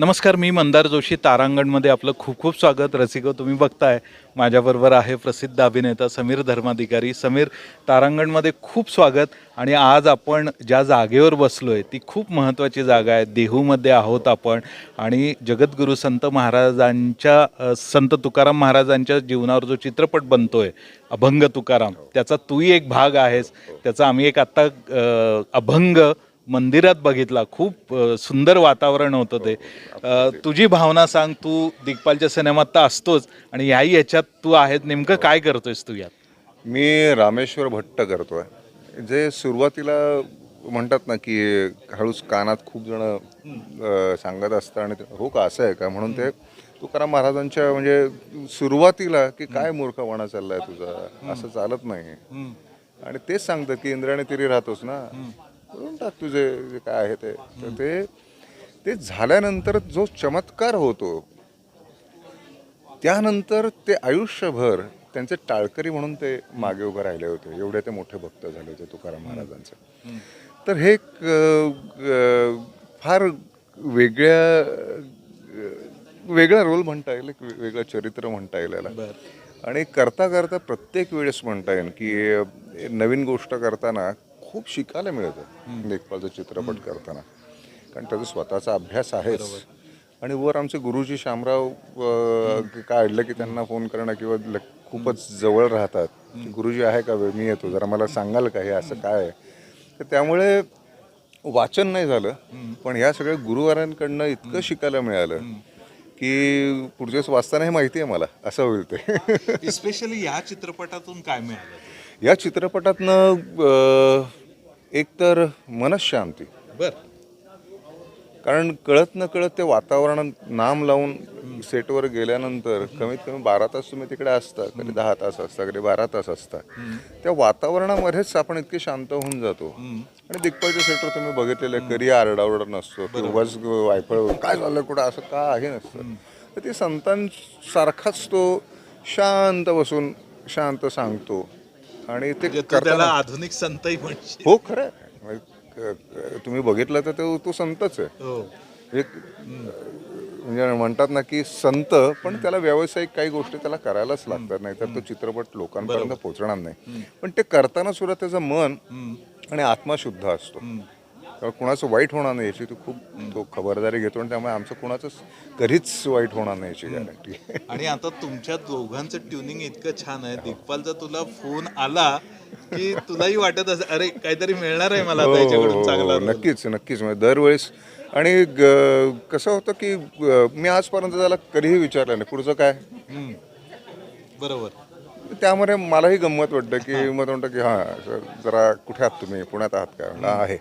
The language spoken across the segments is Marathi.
नमस्कार मी मंदार जोशी तारांगणमध्ये आपलं खूप खूप स्वागत. रसिको हो, तुम्ही बघताय. माझ्याबरोबर आहे प्रसिद्ध अभिनेता समीर धर्माधिकारी. समीर तारांगणमध्ये खूप स्वागत. आणि आज आपण ज्या जागेवर बसलो आहे ती खूप महत्त्वाची जागा आहे. देहूमध्ये आहोत आपण. आणि जगद्गुरू संत महाराजांच्या संत तुकाराम महाराजांच्या जीवनावर जो चित्रपट बनतोय अभंग तुकाराम त्याचा तूही एक भाग आहेस. त्याचा आम्ही एक आत्ता अभंग मंदिरात बघितला. खूप सुंदर वातावरण होतं ते. अ, तुझी भावना सांग. तू दिग्पालच्या सिनेमात तर असतोच. आणि याही याच्यात तू आहेत. नेमकं काय करतोयस तू यात? मी रामेश्वर भट्ट करतोय. जे सुरुवातीला म्हणतात ना की हळूच कानात खूप जण सांगत असतं आणि हो का असं आहे का? म्हणून ते तुकाराम महाराजांच्या म्हणजे सुरुवातीला की काय मूर्खपणा चाललाय तुझा? असं चालत नाही. आणि तेच सांगतं की इंद्राने तिरी राहतोस ना. करून टाक तुझे जे काय आहे ते. तर ते ते झाल्यानंतर जो चमत्कार होतो त्यानंतर ते आयुष्यभर त्यांचे टाळकरी म्हणून ते मागे उभे राहिले होते. एवढे ते मोठे भक्त झाले होते तुकाराम महाराजांचे. तर हे एक फार वेगळ्या वेगळा रोल म्हणता येईल एक वेगळं चरित्र म्हणता येईल याला. आणि करता करता प्रत्येक वेळेस म्हणता येईल की नवीन गोष्ट करताना खूप शिकायला मिळतं लेखपालचा चित्रपट करताना. कारण त्याचा स्वतःचा अभ्यास आहेच. आणि वर आमचे गुरुजी शामराव काय अडलं की त्यांना फोन करणं किंवा खूपच जवळ राहतात. गुरुजी आहे का? वेळ मी येतो. जरा मला सांगाल का? हे असं काय आहे? तर त्यामुळे वाचन नाही झालं. पण ह्या सगळ्या गुरुवारांकडनं इतकं शिकायला मिळालं की पुढच्या वाचताना हे माहिती आहे मला. असं होईल ते. स्पेशली या चित्रपटातून काय मिळालं? या चित्रपटातनं एकतर मनशांती बर. कारण कळत न कळत ते वातावरण नाम लावून सेटवर गेल्यानंतर कमीत कमी बारा तास तुम्ही तिकडे असता कधी दहा तास असता कधी बारा तास असता त्या वातावरणामध्येच आपण इतके शांत होऊन जातो. आणि दिग्पालच्या सेटवर तुम्ही बघितलेलं आहे, कधी आरडाओरडा नसतो उगाच वायफळ काय झालं कुठं असं का आहे नसतं. तर ते संतांसारखाच तो शांत बसून शांत सांगतो. आणि ते म्हणजे त्याला आधुनिक संतही म्हणशील. हो खरं. म्हणजे तुम्ही बघितलं तर तो तो संतच आहे. हो. एक म्हणजे म्हणतात ना की संत पण त्याला व्यावसायिक काही गोष्टी त्याला करायलाच लागतात. नाही तर तो चित्रपट लोकांपर्यंत पोहोचणार नाही. पण ते करताना सुद्धा त्याचं मन आणि आत्मा शुद्ध असतो. त्यामुळे कुणाचं वाईट होणार नाही याची तो खूप तो खबरदारी घेतो आणि त्यामुळे आमचं कुणाचंच कधीच वाईट होणार नाही याची गॅरंटी आणि आता तुमच्या दोघांचं ट्युनिंग इतकं छान आहे. दिग्पालचा तुला फोन आला की तुलाही वाटत असेल अरे काहीतरी मिळणार आहे मला चांगला हो, role." नक्कीच नक्कीच. म्हणजे दरवेळेस आणि कसं होतं की मी आजपर्यंत त्याला कधीही विचारलं नाही. पुढचं काय. बरोबर. त्यामध्ये मलाही गंमत वाटतं की मग म्हणतं की हां जरा कुठे आहात तुम्ही? पुण्यात आहात का? आहे.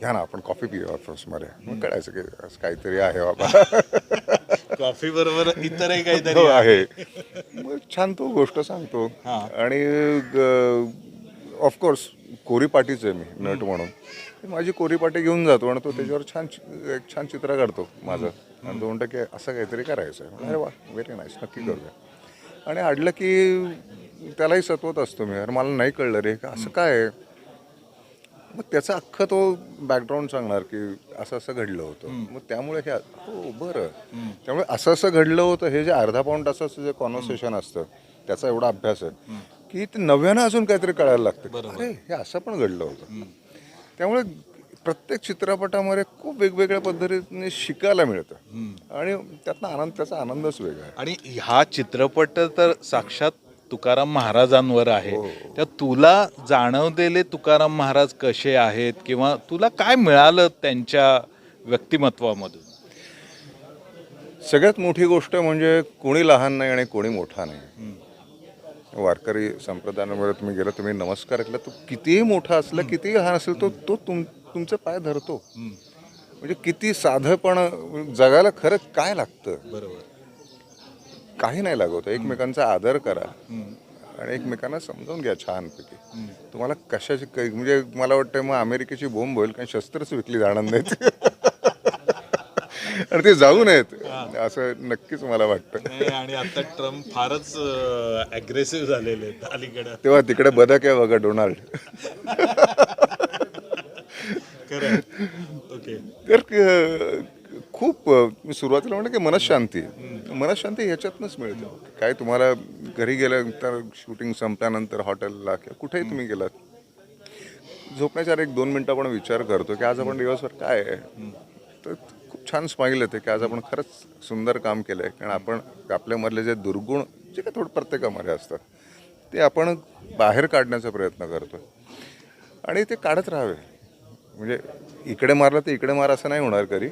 घ्या ना आपण कॉफी पिऊ ऑफिसमध्ये मग कळायचं की असं काहीतरी आहे बाबा. कॉफी बरोबर इतरही हो काहीतरी आहे. मग छान तो गोष्ट सांगतो. आणि ऑफकोर्स कोरी पाटीच आहे मी नट म्हणून. माझी कोरी पाटी घेऊन जातो आणि तो त्याच्यावर छान चि- एक छान चित्र काढतो माझं. आणि तो म्हणतो की असं काहीतरी करायचं आहे. अरे वा व्हेरी नाईस नक्की करूया. आणि अडलं की त्यालाही सतवत असतो मी. अरे मला नाही कळलं रे. का असं काय आहे? मग त्याचा अख्खा तो बॅकग्राऊंड सांगणार की असं असं घडलं होतं. मग त्यामुळे हे हो बरं. त्यामुळे असं असं घडलं होतं हे जे अर्धा पाऊण तासाचं जे कॉन्व्हर्सेशन असतं त्याचा एवढा अभ्यास आहे. की ते नव्यानं अजून काहीतरी कळायला लागतं. अरे हे असं पण घडलं होतं. त्यामुळे प्रत्येक चित्रपटामध्ये खूप वेगवेगळ्या पद्धतीने शिकायला मिळतं. आणि त्यातनं आनंद त्याचा आनंदच वेगळा आहे. आणि हा चित्रपट तर साक्षात तुकाराम महाराजांवर आहे. त्या तुला जाणवलेले तुकाराम महाराज कसे आहेत? किंवा तुला काय मिळालं त्यांच्या व्यक्तिमत्वामधून? सगळ्यात मोठी गोष्ट म्हणजे कोणी लहान नाही आणि कोणी मोठा नाही. वारकरी संप्रदायामध्ये तुम्ही गेला तुम्ही नमस्कार केला तो कितीही मोठा असला कितीही लहान असेल तो तो तुम तुमचे पाय धरतो. म्हणजे किती साधंपण जगायला खरंच काय लागतं? बरोबर. काही नाही लागत. एकमेकांचा आदर करा. आणि एकमेकांना समजावून घ्या छानपैकी. तुम्हाला कशाची म्हणजे मला वाटतं मग अमेरिकेची बोंब होईल कारण शस्त्रच विकली जाणार नाहीत. आणि ते जाऊ नयेत. असं नक्कीच मला वाटतं. आणि आता ट्रम्प फारच अग्रेसिव्ह झालेले आहेत अलीकडे. तेव्हा तिकडे बदक आहे बघा डोनाल्ड. खरं ओके तर अं, खूप मी सुरुवातीला म्हणलं की मनशांती. मनशांती ह्याच्यातनंच मिळते. काय तुम्हाला घरी गेल्यानंतर शूटिंग संपल्यानंतर हॉटेलला किंवा कुठेही तुम्ही गेलात झोपण्याच्या आधी एक दोन मिनटं आपण विचार करतो की आज आपण दिवसभर काय आहे? तर खूप छान स्माईल येते की आज आपण खरंच सुंदर काम केलं आहे कारण आपण आपल्यामधले जे दुर्गुण जे काय थोडं प्रत्येकामध्ये असतात ते आपण बाहेर काढण्याचा प्रयत्न करतो आणि ते काढत राहावे. म्हणजे इकडे मारलं तर इकडे मार असं नाही होणार कधी.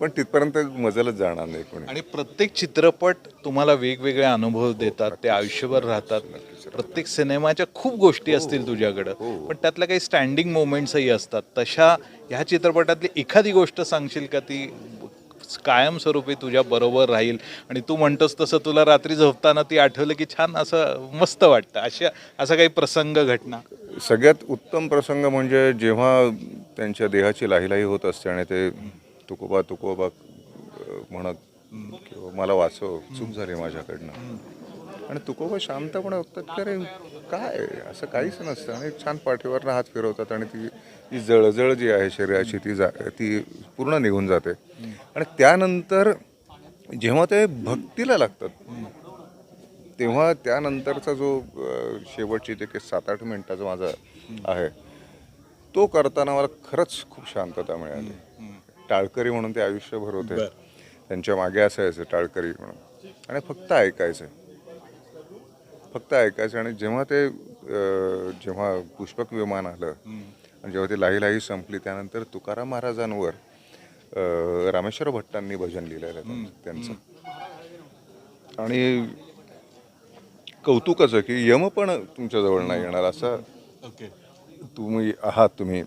पण तिथपर्यंत मजलच जाणार नाही कोणी. आणि प्रत्येक चित्रपट तुम्हाला वेगवेगळे अनुभव देतात ते आयुष्यभर राहतात. प्रत्येक सिनेमाच्या खूप गोष्टी असतील तुझ्याकडं. पण त्यातल्या काही स्टँडिंग मोमेंट्सही असतात. तशा ह्या चित्रपटातली एखादी गोष्ट सांगशील का ती कायमस्वरूपी तुझ्या बरोबर राहील? आणि तू म्हणतोस तसं तुला रात्री झोपताना ती आठवलं की छान असं मस्त वाटतं. अशा असा काही प्रसंग घटना? सगळ्यात उत्तम प्रसंग म्हणजे जेव्हा त्यांच्या देहाची लाहीलाही होत असते आणि ते तुकोबा तुकोबा म्हणत किंवा मला वाचव चूक झाली माझ्याकडनं. आणि तुकोबा शांतपणे बघतात की अरे काय? असं काहीच नसतं. आणि छान पाठीवरनं हात फिरवतात आणि ती जी जळजळ जी आहे शरीराची ती जा ती पूर्ण निघून जाते. आणि त्यानंतर जेव्हा ते भक्तीला लागतात तेव्हा त्यानंतरचा जो शेवटची जे काही सात आठ मिनिटाचा माझा आहे तो करताना मला खरंच खूप शांतता मिळाली. टाळकरी म्हणून ते आयुष्यभर होते. त्यांच्या मागे असायचं टाळकरी म्हणून. आणि फक्त ऐकायचं. फक्त ऐकायचं आणि जेव्हा ते जेव्हा पुष्पक विमान आलं आणि जेव्हा ती लाही लाही संपली त्यानंतर तुकाराम महाराजांवर रामेश्वर भट्टांनी भजन लिहिलेलं त्यांचं. आणि कौतुकाचं की यम पण तुमच्याजवळ नाही येणार असं ओके. तुम्ही आहात तुम्ही.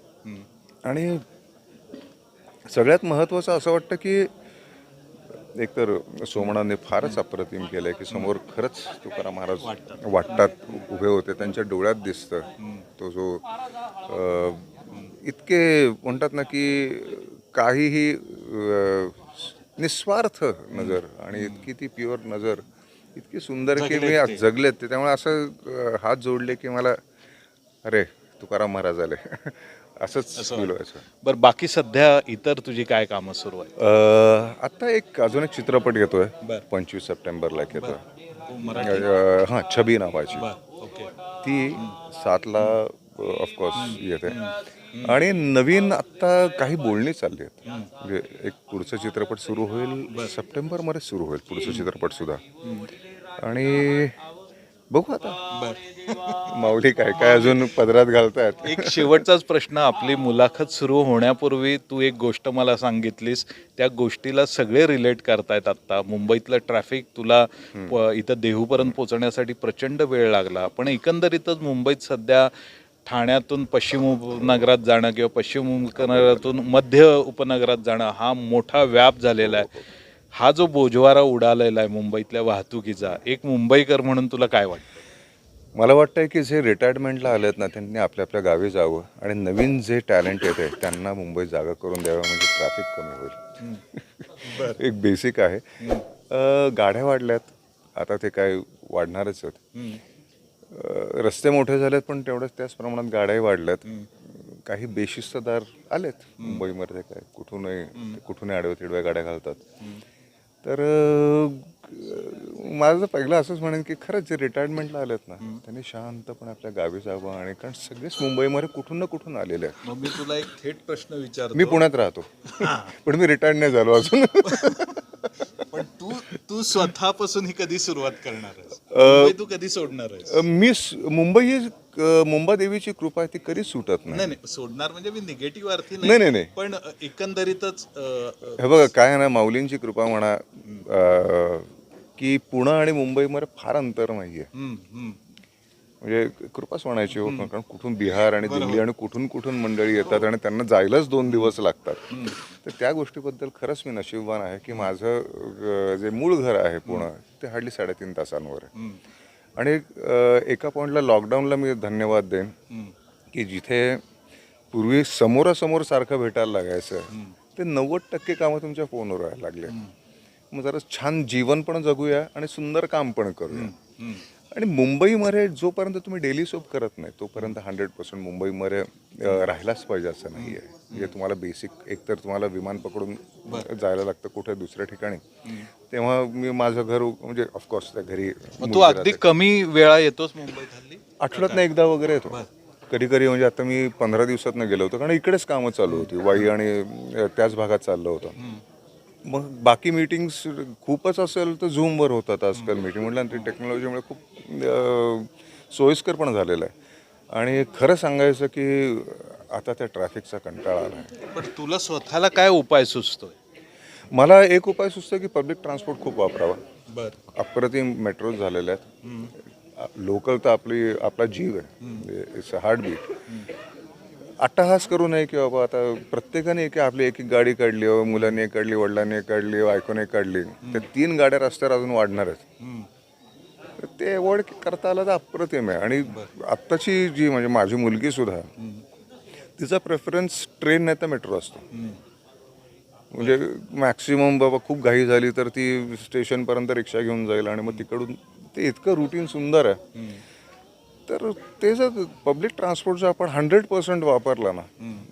आणि सगळ्यात महत्त्वाचं असं वाटतं की एकतर सोमणाने फारच अप्रतिम केलं आहे की समोर खरंच तुकाराम महाराज वाटतात. उभे होते त्यांच्या डोळ्यात दिसतं. तो जो इतके म्हणतात ना की काहीही निस्वार्थ नजर आणि इतकी ती प्युअर नजर इतकी सुंदर की मी आज जगलेत ते. त्यामुळे असं हात जोडले की मला अरे तुकाराम महाराज आले. असंच फील व्हायचं. बरं बाकी सध्या इतर तुझी काय कामं सुरू आहेत? अं, आता एक अजून एक चित्रपट घेतोय. पंचवीस सप्टेंबरला अं, हा छबी नावाची. ओके. ती सातला ऑफकोर्स येते. आणि नवीन आत्ता काही बोलणी चालली आहेत. म्हणजे एक पुढचा चित्रपट सुरू होईल सप्टेंबरमध्ये सुरू होईल पुढचा चित्रपट सुद्धा. आणि बघू आता. माऊली काय काय अजून पदरात घालतायत? एक शेवटचाच प्रश्न आपली मुलाखत सुरू होण्यापूर्वी तू एक गोष्ट मला सांगितलीस त्या गोष्टीला सगळे रिलेट करतायत आत्ता. मुंबईतलं ट्रॅफिक तुला इथं देहूपर्यंत पोहोचण्यासाठी प्रचंड वेळ लागला. पण एकंदरीतच मुंबईत सध्या ठाण्यातून पश्चिम उपनगरात जाणं किंवा पश्चिम उपनगरातून मध्य उपनगरात जाणं हा मोठा व्याप झालेला आहे. हा जो बोजवारा उडालेला आहे मुंबईतल्या वाहतुकीचा एक मुंबईकर म्हणून तुला काय वाटतं? मला वाटतंय की जे रिटायरमेंटला आलेत ना त्यांनी आपल्या आपल्या गावी जावं आणि नवीन जे टॅलेंट येते त्यांना मुंबईत जागा करून द्यावं म्हणजे ट्रॅफिक कमी होईल. एक बेसिक आहे. गाड्या वाढल्यात. आता ते काय वाढणारच आहेत. रस्ते मोठे झालेत पण तेवढ्याच त्याच प्रमाणात गाड्याही वाढल्यात. काही बेशिस्तदार आलेत मुंबईमध्ये काय कुठूनही कुठूनही आडव्या तिडव्या गाड्या घालतात. तर माझं पहिलं असंच म्हणेन की खरंच जे रिटायरमेंटला आलेत ना त्यांनी शांतपणे आपल्या गावी जावं आणि कारण सगळेच मुंबईमध्ये कुठून ना कुठून आलेले आहेत. मग मी तुला एक थेट प्रश्न विचारतो. मी पुण्यात राहतो. पण मी रिटायर्ड नाही झालो अजून. पण तू तू स्वतःपासून ही कधी सुरुवात करणार मुंबई तू कधी सोडणार आहेस? मी स- मुंबई ही अं, मुंबादेवीची कृपा आहे ती कधीच सुटत नाही. नाही नाही सोडणार म्हणजे मी निगेटिव्ह अर्थी नाही, नाही, नाही. पण अ, एकंदरीत अ, अ, हे बघा काय आहे ना माऊलींची कृपा म्हणा अं, की पुणे आणि मुंबईमध्ये फार अंतर नाही आहे हम्म, हम्म. म्हणजे कृपाच म्हणायची हो कारण कुठून बिहार आणि दिल्ली आणि कुठून कुठून मंडळी येतात आणि त्यांना जायलाच दोन दिवस लागतात. तर त्या गोष्टीबद्दल खरंच मी नशीबवान आहे की माझं अं, जे मूळ घर आहे पुणे ते हार्डली साडेतीन तासांवर आहे. आणि एका पॉईंटला लॉकडाऊनला मी धन्यवाद देईन की जिथे पूर्वी समोरासमोर सारखं भेटायला लागायचं ते नव्वद टक्के कामं तुमच्या फोनवर व्हायला लागले मग जरा छान जीवन पण जगूया आणि सुंदर काम पण करूया. आणि मुंबईमध्ये जोपर्यंत तुम्ही डेली सोप करत नाही तोपर्यंत हंड्रेड पर्सेंट मुंबईमध्ये राहिलाच पाहिजे असं नाही आहे म्हणजे तुम्हाला बेसिक एकतर तुम्हाला विमान पकडून जायला लागतं कुठे दुसऱ्या ठिकाणी. तेव्हा मी माझं घर म्हणजे ऑफकोर्स त्या घरी तू अगदी. कमी वेळा येतोस मुंबईत हल्ली आठवड्यात एकदा वगैरे येतो. कधी कधी म्हणजे आता मी पंधरा दिवसात गेलो होतो कारण इकडेच कामं चालू होती. वाई आणि त्याच भागात चाललं होतं. मग बाकी मीटिंग्स खूपच असेल तर झूमवर होतात आजकाल मीटिंग म्हटलं ती टेक्नॉलॉजीमुळे खूप सोयीस्कर पण झालेलं आहे. आणि खरं सांगायचं की आता त्या ट्रॅफिकचा कंटाळा आला आहे पण तुला स्वतःला काय उपाय सुचतोय? मला एक उपाय सुचतो की पब्लिक ट्रान्सपोर्ट खूप वापरावा. बर. अप्रतिम मेट्रो झालेल्या आहेत. लोकल तर आपली आपला जीव आहे. इट्स अ हार्ट बीट अट्टहास करू नये की बाबा आता प्रत्येकाने की आपली एक एक गाडी काढली हो मुलांनी एक काढली वडिलांनी एक काढली बायकोने एक काढली तर तीन गाड्या रस्त्यावर अजून वाढणार आहेत तर ते एवढ करता आलं तर अप्रतिम आहे. आणि आत्ताची जी म्हणजे माझी मुलगी सुद्धा तिचा प्रेफरन्स ट्रेन नाही तर मेट्रो असतो. म्हणजे मॅक्सिमम बाबा खूप घाई झाली तर ती स्टेशनपर्यंत रिक्षा घेऊन जाईल आणि मग तिकडून ते इतकं रुटीन सुंदर आहे. तर ते जर पब्लिक ट्रान्सपोर्ट जर आपण हंड्रेड पर्सेंट वापरला ना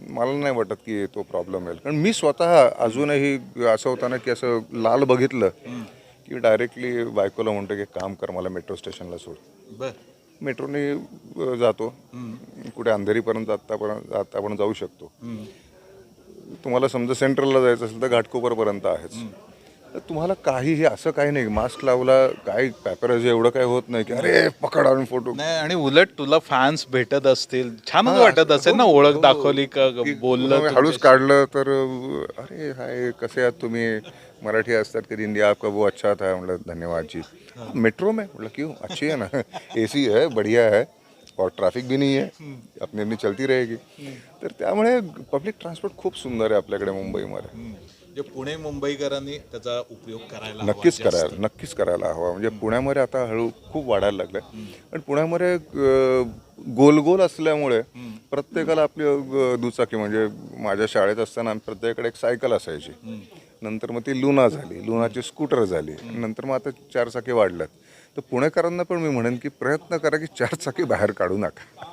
मला नाही वाटत की तो प्रॉब्लेम येईल. कारण मी स्वतः अजूनही असं होतं ना की असं लाल बघितलं की डायरेक्टली बायकोला म्हणतो की काम कर मला मेट्रो स्टेशनला सोड. बर. मेट्रोने जातो. कुठे अंधेरीपर्यंत आत्तापर्यंत आता आपण जाऊ शकतो. तुम्हाला समजा सेंट्रलला जायचं असेल तर घाटकोपरपर्यंत आहेच. तर तुम्हाला काहीही असं काही नाही मास्क लावला काय पॅपराजी एवढं काय होत नाही की अरे पकड आणून फोटो नाही आणि उलट तुला फॅन्स भेटत असतील छानच वाटत असेल ना ओळख दाखवली का बोललं हळूच काढलं तर अरे हाय कसे आहात तुम्ही? मराठी असतात कधी हिंदी? आपका वो अच्छा था. म्हटलं धन्यवाद जी. मेट्रो में? म्हटलं क्यों? अच्छी है ना? ए सी है बढ़िया है और ट्रॅफिक भी नहीं है अपनी अपनी चलती रहेगी. तर त्यामुळे पब्लिक ट्रान्सपोर्ट खूप सुंदर आहे आपल्याकडे मुंबईमध्ये. जे पुणे मुंबईकरांनी त्याचा उपयोग करायला हवा नक्कीच जास्त. करायला नक्कीच करायला हवा. म्हणजे पुण्यामध्ये आता हळू खूप वाढायला लागलंय. पण पुण्यामध्ये गोल गोल असल्यामुळे प्रत्येकाला आपली अं, दुचाकी म्हणजे माझ्या शाळेत असताना प्रत्येकाकडे एक सायकल असायची. नंतर मग ती लुना झाली. लुनाची स्कूटर झाली. नंतर मग आता चारचाकी वाढल्यात. तर पुणेकरांना पण मी म्हणेन की प्रयत्न करा की चारचाकी बाहेर काढू नका.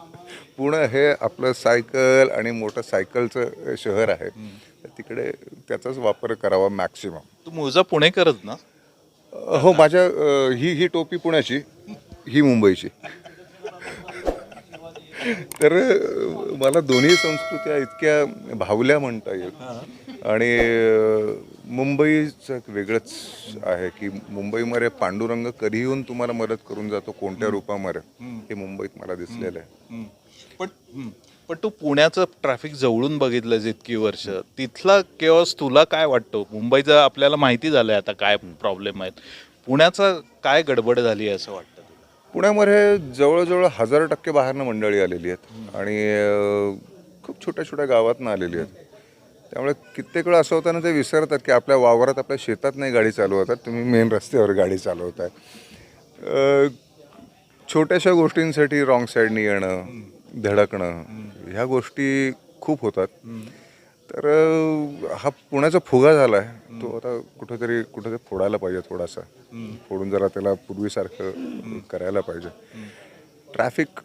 पुणे हे आपलं सायकल आणि मोटरसायकलचं शहर आहे. तर तिकडे त्याचाच वापर करावा मॅक्सिमम तू मुळचा पुणेकरच ना? हो माझ्या अ, ही ही टोपी पुण्याची ही मुंबईची. तर अ, मला दोन्ही संस्कृत्या इतक्या भावल्या म्हणता येईल. आणि अ, मुंबईचं एक वेगळंच आहे की मुंबईमध्ये पांडुरंग कधी येऊन तुम्हाला मदत करून जातो कोणत्या रूपामध्ये हे मुंबईत मला दिसलेलं आहे. हम्म. पण हम्म. पण तू पुण्याचं ट्रॅफिक जवळून बघितलंस इतकी वर्ष. तिथला केवस तुला काय वाटतो? मुंबईचं आपल्याला माहिती झालंय आता काय प्रॉब्लेम आहेत. पुण्याचा काय गडबड झाली आहे असं वाटतं पुण्यामध्ये जवळजवळ हजार टक्के बाहेरनं मंडळी आलेली आहेत. आणि अ, खूप छोट्या छोट्या गावातनं आलेली आहेत. त्यामुळे कित्येक वेळा असं होतं ना ते विसरतात की आपल्या वावरात आपल्या शेतात नाही गाडी चालवतात. तुम्ही मेन रस्त्यावर गाडी चालवताय. अ, छोट्याशा गोष्टींसाठी रॉंग साईडनी येणं धडकणं ह्या गोष्टी खूप होतात. तर हा पुण्याचा फुगा झाला आहे तो आता कुठेतरी कुठेतरी फोडायला पाहिजे थोडासा. फोडून जरा त्याला पूर्वीसारखं करायला पाहिजे. ट्रॅफिक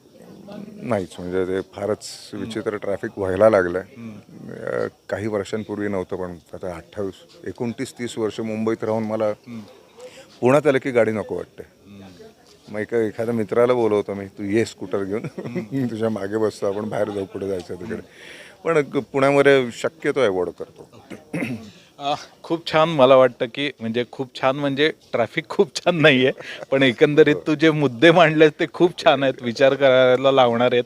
नाहीच म्हणजे ते फारच विचित्र ट्रॅफिक व्हायला लागलं आहे काही वर्षांपूर्वी नव्हतं पण आता अठ्ठावीस एकोणतीस तीस वर्ष मुंबईत राहून मला पुण्यात आलं की गाडी नको वाटते. मग एका एखाद्या मित्राला बोलवतो मी तू ये स्कूटर घेऊन तुझ्या मागे बसतो आपण बाहेर जाऊ कुठे जायचं तिकडे. पण पुण्यामध्ये शक्यतो अवॉर्ड करतो. खूप छान मला वाटतं की म्हणजे खूप छान म्हणजे ट्रॅफिक खूप छान नाही आहे पण एकंदरीत तू जे मुद्दे मांडले ते खूप छान आहेत विचार करायला लावणार आहेत.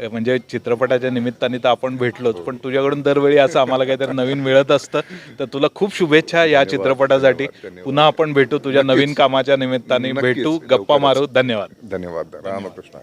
म्हणजे चित्रपटाच्या निमित्ताने तर आपण भेटलोच पण तुझ्याकडून दरवेळी असं आम्हाला काहीतरी नवीन मिळत असतं. तर तुला खूप शुभेच्छा या चित्रपटासाठी. पुन्हा आपण भेटू तुझ्या नवीन कामाच्या निमित्ताने. भेटू. गप्पा. मारू. धन्यवाद. धन्यवाद. रामकृष्ण.